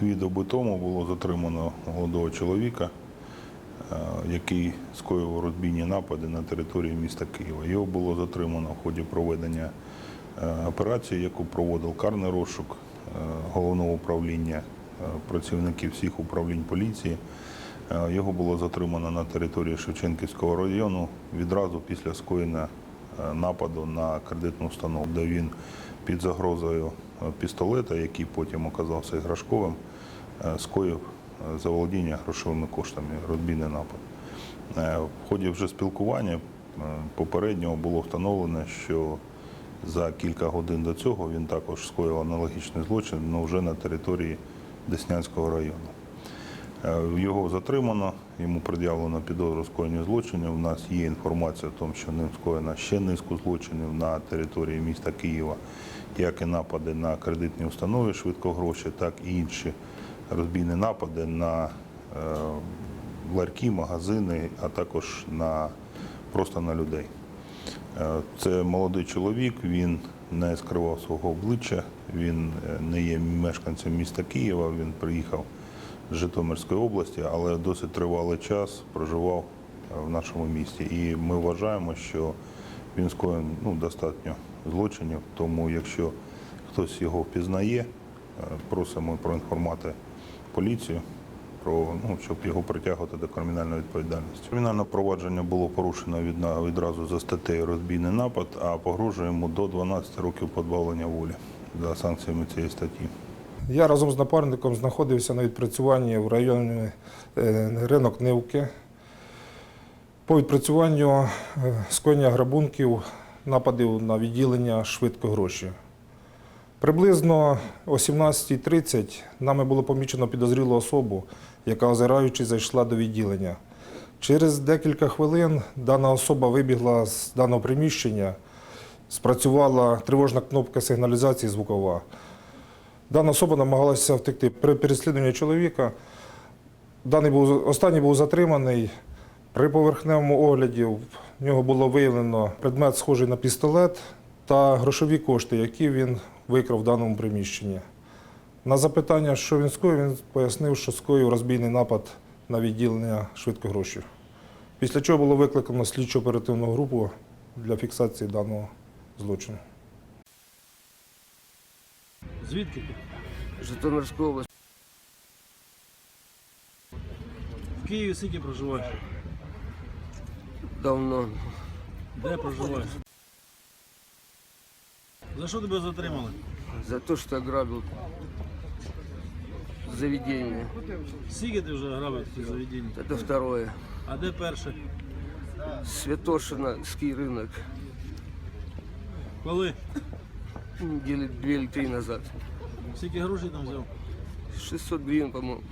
Дві доби тому було затримано молодого чоловіка, е, який скоїв розбійні напади на території міста Києва. Його було затримано в ході проведення е, операції, яку проводив карний розшук е, головного управління працівників всіх управлінь поліції. Його було затримано на території Шевченківського району відразу після скоєння нападу на кредитну установу, де він під загрозою пістолета, який потім оказався іграшковим, скоїв е, заволодіння грошовими коштами, розбійний напад. Е, В ході вже спілкування е, попереднього було встановлено, що за кілька годин до цього він також скоїв аналогічний злочин, але вже на території Деснянського району. Е, Його затримано, йому пред'явлено підозру скоєння злочинів. У нас є інформація, тому, що ним скоєно ще низку злочинів на території міста Києва, як і напади на кредитні установи швидкогроші, так і інші розбійні напади на е, ларьки, магазини, а також на просто на людей. Е, Це молодий чоловік, він не скривав свого обличчя, він е, не є мешканцем міста Києва, він приїхав з Житомирської області, але досить тривалий час проживав в нашому місті. І ми вважаємо, що він скоїв ну, достатньо злочинів, тому якщо хтось його впізнає, просимо проінформувати поліцію про ну, щоб його притягувати до кримінальної відповідальності. Кримінальне провадження було порушено відна- відразу за статтею розбійний напад, а погрожує йому до 12 років позбавлення волі за санкціями цієї статті. Я разом з напарником знаходився на відпрацюванні в районі е, ринок Нивки. По відпрацюванню е, скоєння грабунків, нападів на відділення швидко гроші. Приблизно о 17.30 нами було помічено підозрілу особу, яка, озираючись, зайшла до відділення. Через декілька хвилин дана особа вибігла з даного приміщення, спрацювала тривожна кнопка сигналізації звукова. Дана особа намагалася втекти. При переслідуванні чоловіка даний був, останній був затриманий. При поверхневому огляді в нього було виявлено предмет, схожий на пістолет та грошові кошти, які він викрав в даному приміщенні. На запитання, що він скоїв, він пояснив, що скоїв розбійний напад на відділення швидкогрошів. Після чого було викликано слідчо оперативну групу для фіксації даного злочину. Звідки? Житомирська область. В Києві скільки проживаєш? Давно. Де проживаєш? За що тебе затримали? За то, что ограбил заведение. Скільки ти вже грабив ці заведення? Это второе. А де перше? Святошинский рынок. Коли? Две или три назад. Скільки грошей там взяв? 600 гривен, по-моему.